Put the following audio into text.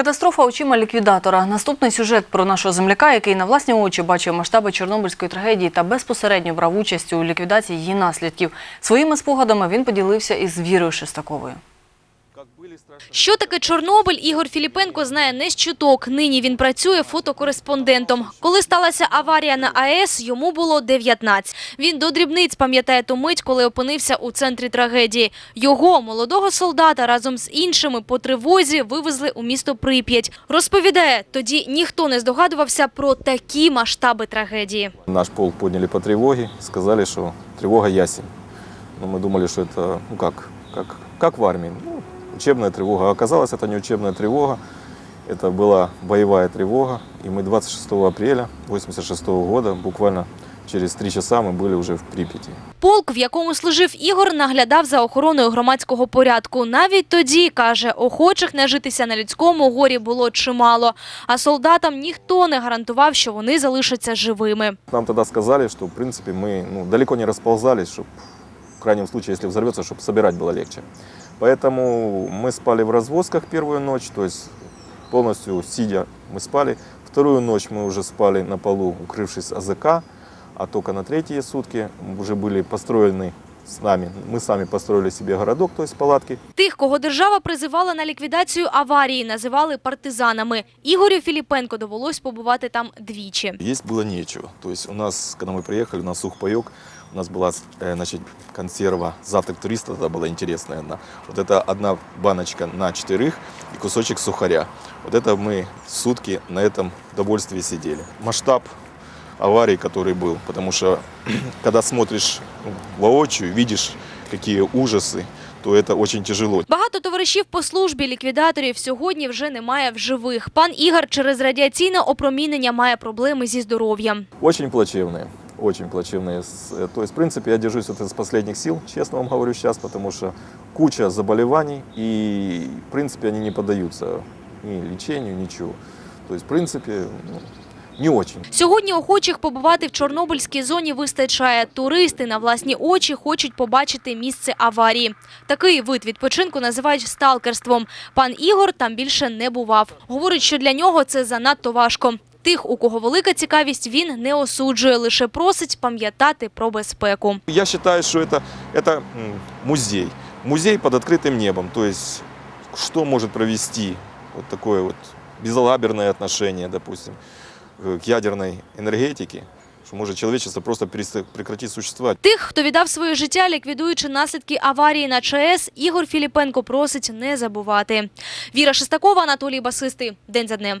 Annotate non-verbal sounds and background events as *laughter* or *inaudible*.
Катастрофа очима ліквідатора. Наступний сюжет про нашого земляка, який на власні очі бачив масштаби Чорнобильської трагедії та безпосередньо брав участь у ліквідації її наслідків. Своїми спогадами він поділився із Вірою Шестаковою. Що таке Чорнобиль, Ігор Філіпенко знає не з чуток. Нині він працює фотокореспондентом. Коли сталася аварія на АЕС, йому було 19. Він до дрібниць пам'ятає ту мить, коли опинився у центрі трагедії. Його, молодого солдата, разом з іншими по тривозі вивезли у місто Прип'ять. Розповідає, тоді ніхто не здогадувався про такі масштаби трагедії. Наш полк подняли по тревоге, сказали, что тревога ясень. Но мы думали, что это, ну как в армии, ну, учебная тревога. А оказалось, это не учебная тревога, это была боевая тревога. И мы 26 апреля 86 года, буквально через три часа мы были уже в Припяти. Полк, в якому служив Ігор, наглядав за охороною громадського порядку. Навіть тоді, каже, охочих нажитися на людському горі було чимало. А солдатам ніхто не гарантував, що вони залишаться живими. Нам тогда сказали, что, в принципе, мы ну, далеко не расползались, чтобы, в крайнем случае, если взорвется, чтобы собирать было легче. Поэтому мы спали в развозках первую ночь, то есть полностью сидя мы спали. Вторую ночь мы уже спали на полу, укрывшись АЗК, а только на третьи сутки уже были построены с нами, мы сами построили себе городок, то есть палатки, Тих, кого держава призивала на ліквідацію аварії, називали партизанами. Ігорю Філіпенко довелось побувати там двічі. Есть было нечего. То есть у нас, когда мы приехали, у нас сухпайок, у нас была э, значит, консерва «Завтрак туриста», тогда была интересная одна. Вот это одна баночка на четырех и кусочек сухаря. Вот это мы сутки на этом довольствии сидели. Масштаб аварии, который был, потому что *clears throat* когда смотришь ну, воочию, видишь, какие ужасы, то это очень тяжело. Багато товаришів по службі ліквідаторів сьогодні вже немає в живих. Пан Ігор через радіаційне опромінення має проблеми зі здоров'ям. Очень плачевные. Очень плачевные. С- э, То есть, в принципе, я держусь вот из последних сил, честно вам говорю сейчас, потому что куча заболеваний, и, в принципе, они не поддаются ни лечению, ничего. То есть, в принципе, ну, не очень. Сьогодні охочих побувати в Чорнобильській зоні вистачає. Туристи на власні очі хочуть побачити місце аварії. Такий вид відпочинку називають сталкерством. Пан Ігор там більше не бував. Говорить, що для нього це занадто важко. Тих, у кого велика цікавість, він не осуджує, лише просить пам'ятати про безпеку. Я считаю, что это, это м, музей. Музей под открытым небом. То есть, что может провести вот такое вот безалаберное отношение, допустим, э, к ядерной энергетике, что может человечество просто прекратить существовать. Тих, хто віддав своє життя, ліквідуючи наслідки аварії на ЧАЕС, Ігор Філіпенко просить не забувати. Віра Шестакова, Анатолій Басисти. День за днем.